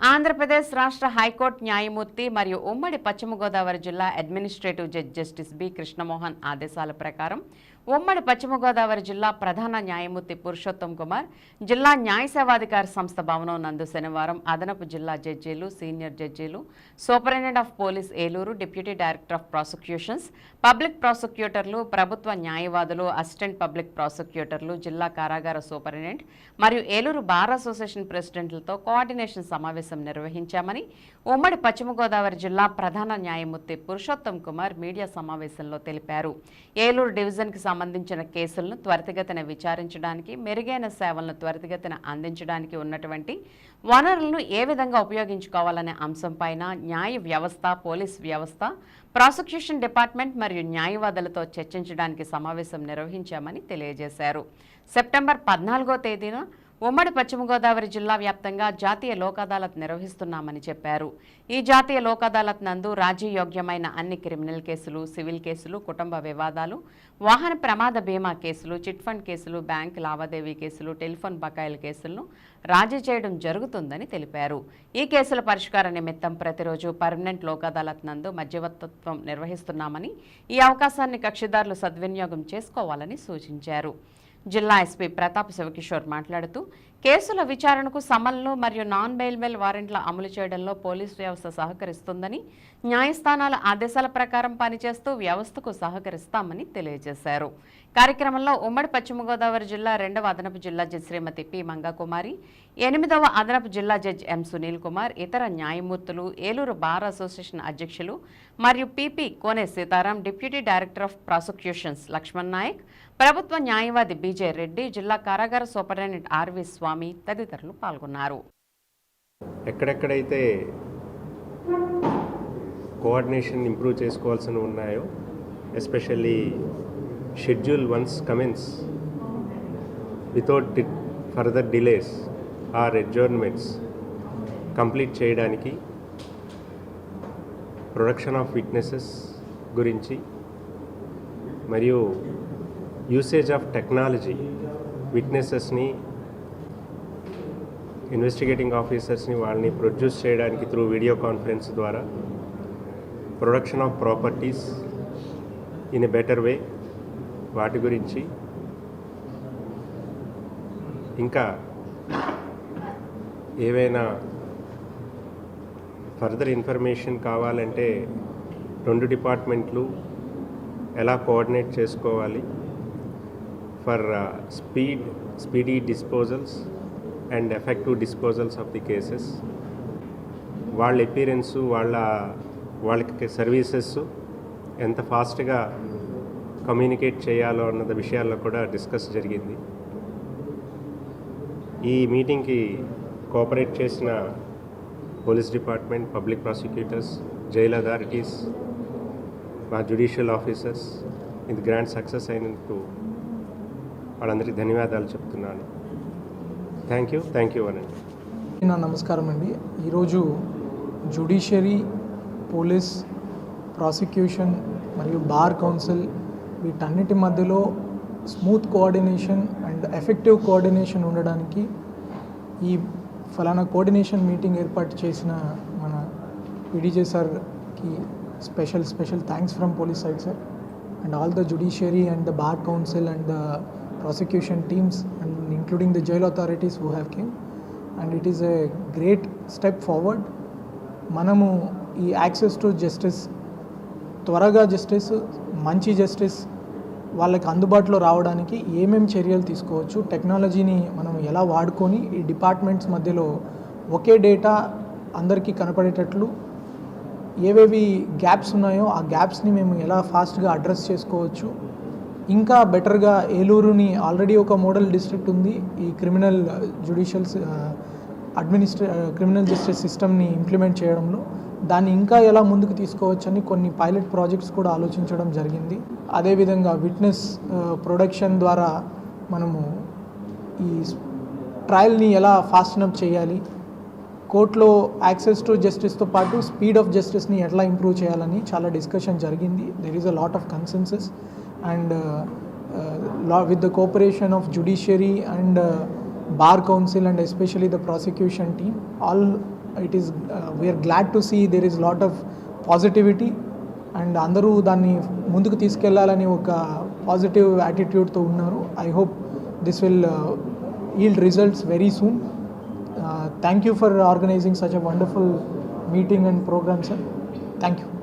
ఆంధ్రప్రదేశ్ రాష్ట్ర హైకోర్టు న్యాయమూర్తి మరియు ఉమ్మడి పశ్చిమ గోదావరి జిల్లా administrative judge justice B Krishnamohan ఆదేశాల ప్రకారం ఉమ్మడి పశ్చిమ గోదావరి జిల్లా ప్రధాన న్యాయమూర్తి పురుషోత్తం కుమార్ జిల్లా న్యాయ సేవాధికార సంస్థ భవనం నందు శనివారం అదనపు జిల్లా జడ్జీలు సీనియర్ జడ్జీలు superintendent of police Eluru deputy director of prosecutions public ప్రాసిక్యూటర్లు ప్రభుత్వ న్యాయవాదులు అసిస్టెంట్ పబ్లిక్ ప్రాసిక్యూటర్లు జిల్లా కారాగార సూపరింటెండెంట్ మరియు ఏలూరు బార్ అసోసియేషన్ ప్రెసిడెంట్లతో కోఆర్డినేషన్ సమావేశం నిర్వహించామని ఉమ్మడి పశ్చిమ గోదావరి జిల్లా ప్రధాన న్యాయమూర్తి పురుషోత్తం కుమార్ మీడియా సమావేశంలో తెలిపారు. ఏలూరు డివిజన్కి సంబంధించిన కేసులను త్వరితగతిన విచారించడానికి మెరుగైన సేవలను త్వరితగతిన అందించడానికి ఉన్నటువంటి వనరులను ఏ విధంగా ఉపయోగించుకోవాలనే అంశంపైన న్యాయ వ్యవస్థ పోలీస్ వ్యవస్థ ప్రాసిక్యూషన్ డిపార్ట్మెంట్ మరియు న్యాయవాదులతో చర్చించడానికి సమావేశం నిర్వహించామని తెలియజేశారు. సెప్టెంబర్ పద్నాలుగో తేదీన ఉమ్మడి పశ్చిమ గోదావరి జిల్లా వ్యాప్తంగా జాతీయ లోక్ అదాలత్ నిర్వహిస్తున్నామని చెప్పారు. ఈ జాతీయ లోక్ అదాలత్ నందు రాజీయోగ్యమైన అన్ని క్రిమినల్ కేసులు సివిల్ కేసులు కుటుంబ వివాదాలు వాహన ప్రమాద బీమా కేసులు చిట్ ఫండ్ కేసులు బ్యాంక్ లావాదేవీ కేసులు టెలిఫోన్ బకాయిల కేసులను రాజీ చేయడం జరుగుతుందని తెలిపారు. ఈ కేసుల పరిష్కార నిమిత్తం ప్రతిరోజు పర్మనెంట్ లోక్ అదాలత్ నందు మధ్యవర్తత్వం నిర్వహిస్తున్నామని ఈ అవకాశాన్ని కక్షిదారులు సద్వినియోగం చేసుకోవాలని సూచించారు. జిల్లా ఎస్పీ ప్రతాప్ శివకిషోర్ మాట్లాడుతూ కేసుల విచారణకు సమన్లు మరియు నాన్ బెయిల్బెల్ వారెంట్ల అమలు చేయడంలో పోలీస్ వ్యవస్థ సహకరిస్తుందని న్యాయస్థానాల ఆదేశాల ప్రకారం పనిచేస్తూ వ్యవస్థకు సహకరిస్తామని తెలియజేశారు. కార్యక్రమంలో ఉమ్మడి పశ్చిమ గోదావరి జిల్లా రెండవ అదనపు జిల్లా జడ్జి శ్రీమతి పి. మంగాకుమారి ఎనిమిదవ అదనపు జిల్లా జడ్జి ఎం. సునీల్ కుమార్ ఇతర న్యాయమూర్తులు ఏలూరు బార్ అసోసియేషన్ అధ్యక్షులు మరియు PP Kone Sitaram deputy director of prosecutions Lakshman Naik ప్రభుత్వ న్యాయవాది బీజే రెడ్డి జిల్లా కారాగార సూపరింటెండెంట్ ఆర్వి స్వామి తదితరులు పాల్గొన్నారు. ఎక్కడెక్కడైతే కోఆర్డినేషన్ ఇంప్రూవ్ చేసుకోవాల్సినవి ఉన్నాయో especially schedule once commence without further delays or adjournments complete చేయడానికి ప్రొడక్షన్ ఆఫ్ విట్నెసెస్ గురించి మరియు యూసేజ్ ఆఫ్ టెక్నాలజీ విట్నెసెస్ని ఇన్వెస్టిగేటింగ్ ఆఫీసర్స్ని వాళ్ళని ప్రొడ్యూస్ చేయడానికి త్రూ వీడియో కాన్ఫరెన్స్ ద్వారా production of properties in a better way వాటి గురించి ఇంకా ఏవైనా ఫర్దర్ ఇన్ఫర్మేషన్ కావాలంటే రెండు డిపార్ట్మెంట్లు ఎలా కోఆర్డినేట్ చేసుకోవాలి for speed speedy disposals and effective disposals of the cases వాళ్ళ ఎపీరెన్సు వాళ్ళ వాళ్ళకి సర్వీసెస్ ఎంత ఫాస్ట్గా కమ్యూనికేట్ చేయాలో అన్నది విషయాల్లో కూడా డిస్కస్ జరిగింది. ఈ మీటింగ్కి కోఆపరేట్ చేసిన police department public prosecutors jail authorities మా జ్యుడిషియల్ ఆఫీసర్స్ ఇది గ్రాండ్ సక్సెస్ అయినందుకు వాళ్ళందరికీ ధన్యవాదాలు చెప్తున్నాను. థ్యాంక్ యూ థ్యాంక్ యూ అనండి. నా నమస్కారం అండి. ఈరోజు జుడిషియరీ పోలీస్ ప్రాసిక్యూషన్ మరియు బార్ కౌన్సిల్ వీటన్నిటి మధ్యలో smooth coordination and effective coordination ఉండడానికి ఈ ఫలానా కోఆర్డినేషన్ మీటింగ్ ఏర్పాటు చేసిన మన పీడీజే సార్కి special special thanks from police side sir. And all the judiciary and the bar council and the prosecution teams and including the jail authorities who have came and it is a great step forward మనము ఈ access to justice త్వరగా justice మంచి justice వాళ్ళకి అందుబాటులో రావడానికి ఏమేమి చర్యలు తీసుకోవచ్చు టెక్నాలజీని మనం ఎలా వాడుకొని ఈ డిపార్ట్మెంట్స్ మధ్యలో ఒకే డేటా అందరికీ కనపడేటట్లు ఏవేవి గ్యాప్స్ ఉన్నాయో ఆ గ్యాప్స్ని మేము ఎలా ఫాస్ట్గా అడ్రస్ చేసుకోవచ్చు ఇంకా బెటర్గా ఏలూరుని ఆల్రెడీ ఒక మోడల్ డిస్ట్రిక్ట్ ఉంది. ఈ criminal judicial administrative criminal justice సిస్టమ్ని ఇంప్లిమెంట్ చేయడంలో దాన్ని ఇంకా ఎలా ముందుకు తీసుకోవచ్చని కొన్ని పైలట్ ప్రాజెక్ట్స్ కూడా ఆలోచించడం జరిగింది. అదేవిధంగా విట్నెస్ ప్రొడక్షన్ ద్వారా మనము ఈ ట్రయల్ని ఎలా ఫాస్ట్నప్ చేయాలి కోర్టులో యాక్సెస్ టు జస్టిస్తో పాటు స్పీడ్ ఆఫ్ జస్టిస్ని ఎట్లా ఇంప్రూవ్ చేయాలని చాలా డిస్కషన్ జరిగింది. There is a lot of consensus and law with the cooperation of judiciary and bar council and especially the prosecution team all it is we're glad to see there is lot of positivity and అందరూ దాన్ని ముందుకు తీసుకెళ్ళాలని ఒక positive యాటిట్యూడ్తో ఉన్నారు. I hope this will yield results very soon thank you for organising such a wonderful meeting and programme sir thank you